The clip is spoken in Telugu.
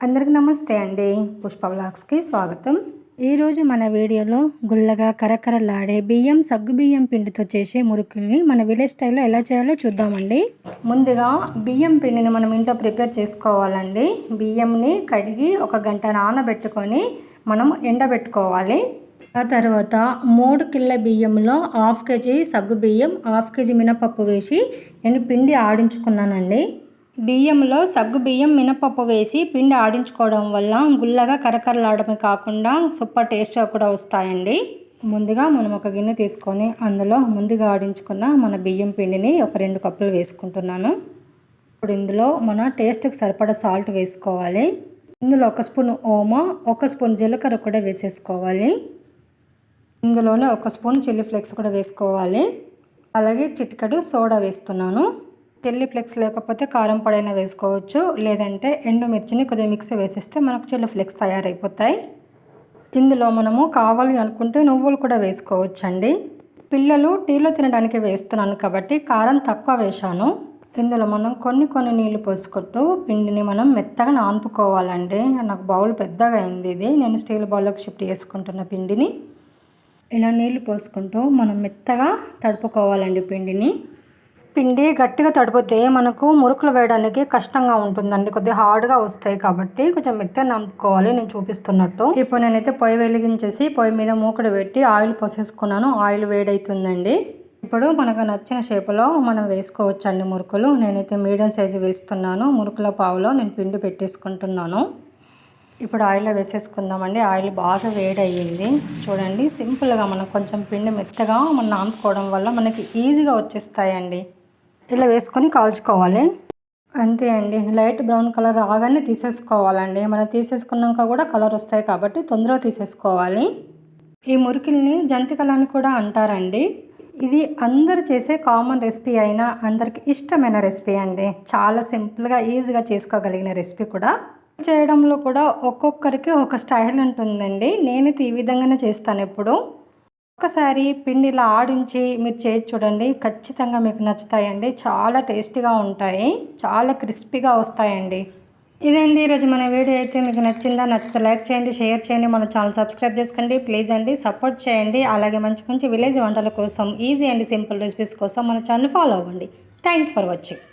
అందరికి నమస్తే అండి. పుష్ప బ్లాగ్స్కి స్వాగతం. ఈరోజు మన వీడియోలో గుల్లగా కరకరలాడే బియ్యం సగ్గు బియ్యం పిండితో చేసే మురుకుల్ని మన విలేజ్ స్టైల్లో ఎలా చేయాలో చూద్దామండి. ముందుగా బియ్యం పిండిని మనం ఇంట్లో ప్రిపేర్ చేసుకోవాలండి. బియ్యంని కడిగి ఒక గంట నానబెట్టుకొని మనం ఎండబెట్టుకోవాలి. ఆ తర్వాత మూడు కిల్ల బియ్యంలో హాఫ్ కేజీ సగ్గు బియ్యం హాఫ్ కేజీ మినపప్పు వేసి నేను పిండి ఆడించుకున్నానండి. బియ్యంలో సగ్గు బియ్యం మినపప్పు వేసి పిండి ఆడించుకోవడం వల్ల గుల్లగా కరకరలాడమే కాకుండా సూపర్ టేస్ట్గా కూడా వస్తాయండి. ముందుగా మనం ఒక గిన్నె తీసుకొని అందులో ముందుగా ఆడించుకున్న మన బియ్యం పిండిని ఒక రెండు కప్పులు వేసుకుంటున్నాను. ఇప్పుడు ఇందులో మన టేస్ట్కి సరిపడా సాల్ట్ వేసుకోవాలి. ఇందులో ఒక స్పూన్ ఓమా ఒక స్పూన్ జీలకర్ర కూడా వేసేసుకోవాలి. ఇందులోనే ఒక స్పూన్ చిల్లీ ఫ్లేక్స్ కూడా వేసుకోవాలి. అలాగే చిటికడు సోడా వేస్తున్నాను. తెల్లి ఫ్లెక్స్ లేకపోతే కారం పొడైనా వేసుకోవచ్చు. లేదంటే ఎండుమిర్చిని కొద్దిగా మిక్సీ వేసేస్తే మనకు చిల్లీ ఫ్లెక్స్ తయారైపోతాయి. ఇందులో మనము కావాలి అనుకుంటే నువ్వులు కూడా వేసుకోవచ్చు అండి పిల్లలు టీలో తినడానికి వేస్తున్నాను కాబట్టి కారం తక్కువ వేశాను. ఇందులో మనం కొన్ని కొన్ని నీళ్ళు పోసుకుంటూ పిండిని మనం మెత్తగా నానుపుకోవాలండి నాకు బౌల్ పెద్దగా అయింది ఇది. నేను స్టీల్ బౌల్లోకి షిఫ్ట్ చేసుకుంటున్న పిండిని. ఇలా నీళ్ళు పోసుకుంటూ మనం మెత్తగా తడుపుకోవాలండి పిండిని. పిండి గట్టిగా తడిపోతే మనకు మురుకులు వేయడానికి కష్టంగా ఉంటుందండి. కొద్దిగా హార్డ్గా వస్తాయి కాబట్టి కొంచెం మెత్తగా నమ్ముకోవాలి నేను చూపిస్తున్నట్టు. ఇప్పుడు నేనైతే పొయ్యి వెలిగించేసి పొయ్యి మీద మూకడు పెట్టి ఆయిల్ పోసేసుకున్నాను. ఆయిల్ వేడైతుందండి. ఇప్పుడు మనకు నచ్చిన షేపులో మనం వేసుకోవచ్చండి మురుకులు. నేనైతే మీడియం సైజు వేస్తున్నాను. మురుకుల పావులో నేను పిండి పెట్టేసుకుంటున్నాను. ఇప్పుడు ఆయిల్లో వేసేసుకుందామండి. ఆయిల్ బాగా వేడయ్యింది. చూడండి సింపుల్గా మనం కొంచెం పిండి మెత్తగా మనం నానుకోవడం వల్ల మనకి ఈజీగా వచ్చేస్తాయండి. ఇలా వేసుకొని కాల్చుకోవాలి. అంతే అండి. లైట్ బ్రౌన్ కలర్ రాగానే తీసేసుకోవాలండి. మనం తీసేసుకున్నాక కూడా కలర్ వస్తాయి కాబట్టి తొందరగా తీసేసుకోవాలి. ఈ మురికిల్ని జంతికలు అని కూడా అంటారండి. ఇది అందరు చేసే కామన్ రెసిపీ అయినా అందరికి ఇష్టమైన రెసిపీ అండి. చాలా సింపుల్గా ఈజీగా చేసుకోగలిగిన రెసిపీ కూడా. చేయడంలో కూడా ఒక్కొక్కరికి ఒక స్టైల్ ఉంటుందండి. నేనైతే ఈ విధంగానే చేస్తాను ఎప్పుడు. ఒక్కసారి పిండిలా ఆడించి మీరు చేసి చూడండి. ఖచ్చితంగా మీకు నచ్చుతాయండి. చాలా టేస్టీగా ఉంటాయి. చాలా క్రిస్పీగా వస్తాయండి. ఇదండి ఈరోజు మన వీడియో. అయితే మీకు నచ్చిందా నచ్చితే లైక్ చేయండి షేర్ చేయండి. మన ఛానల్ సబ్స్క్రైబ్ చేసుకోండి. ప్లీజ్ అండి సపోర్ట్ చేయండి. అలాగే మంచి మంచి విలేజ్ వంటల కోసం ఈజీ అండ్ సింపుల్ రెసిపీస్ కోసం మన ఛానల్ ఫాలో అవ్వండి. Thank for watching.